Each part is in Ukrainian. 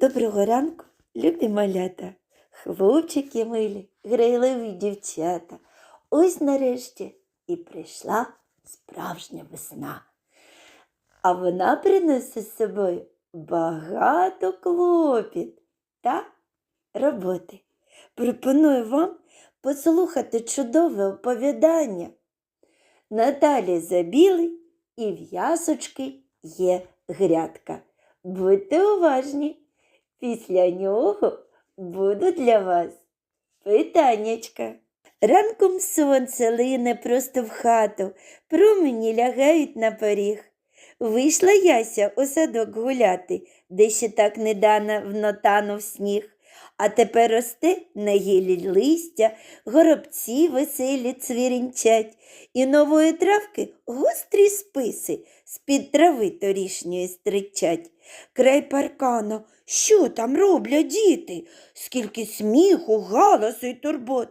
Доброго ранку, любі малята, хлопчики милі, грайливі дівчата. Ось нарешті і прийшла справжня весна. А вона принесе з собою багато клопіт та роботи. Пропоную вам послухати чудове оповідання. Наталі Забілий і в ясочки є грядка. Будьте уважні, після нього буду для вас питаннячка. Ранком сонце лине просто в хату, промені лягають на поріг. Вийшла Яся у садок гуляти, де ще так недавно внотанув сніг. А тепер росте на гілі листя, горобці веселі цвірінчать, і нової травки гострі списи з-під трави торішньої стричать. Край паркана, що там роблять діти? Скільки сміху, галасу й турбот.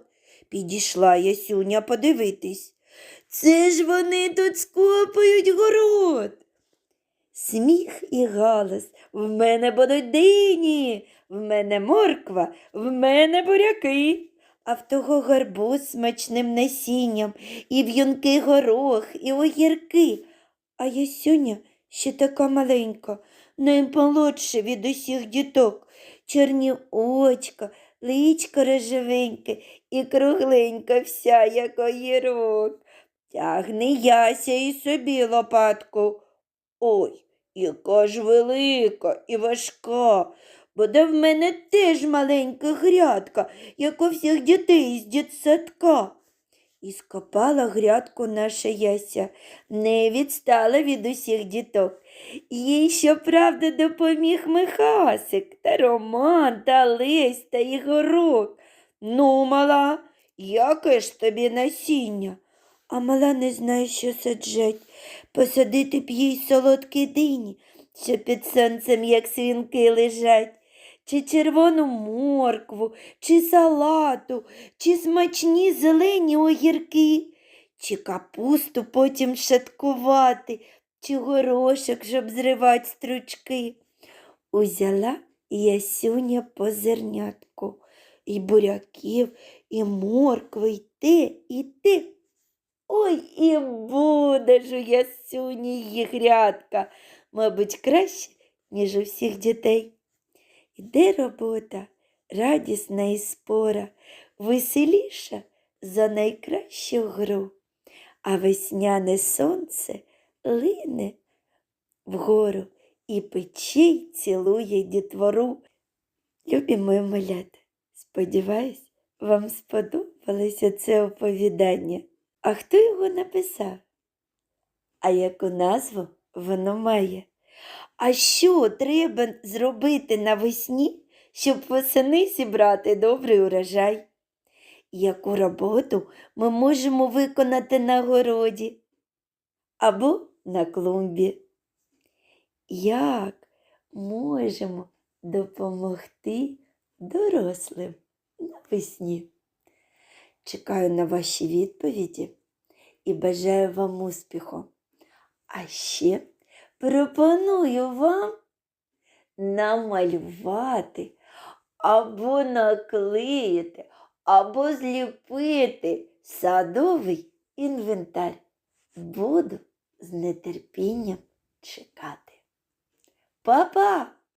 Підійшла Ясюня подивитись. Це ж вони тут скопують город. Сміх і галас. В мене будуть дині, в мене морква, в мене буряки. А в того гарбуз смачним насінням, і в'юнки горох, і огірки. А Ясюня ще така маленька, наймолодша від усіх діток. Чорні очка, личко рожевеньке і кругленька вся, як огірок. Тягне Яся і собі лопатку. Ой, яка ж велика і важка. Буде в мене теж маленька грядка, як у всіх дітей з дитсадка. І скопала грядку наша Яся, не відстала від усіх діток. Їй, щоправда, допоміг Михасик та Роман, та Лесь та Ігорок. Ну, мала, яке ж тобі насіння? А мала не знає, що саджать. Посадити б їй солодкі дині, що під сонцем, як свінки, лежать, чи червону моркву, чи салату, чи смачні зелені огірки, чи капусту потім шаткувати, чи горошок, щоб зривати стручки. Узяла ясюня по зернятку, і буряків, і моркви, і те, і те. І буде ж у ясюні її грядка, мабуть, краще, ніж у всіх дітей. Іде робота, радісна і спора, веселіша за найкращу гру, а весняне сонце лине вгору і печей цілує дітвору. Любі мої малята, сподіваюсь, вам сподобалося це оповідання. А хто його написав? А яку назву воно має? А що треба зробити навесні, щоб восени зібрати добрий урожай? Яку роботу ми можемо виконати на городі або на клумбі? Як можемо допомогти дорослим навесні? Чекаю на ваші відповіді і бажаю вам успіху. А ще пропоную вам намалювати або наклеїти, або зліпити садовий інвентар. Буду з нетерпінням чекати. Па-па!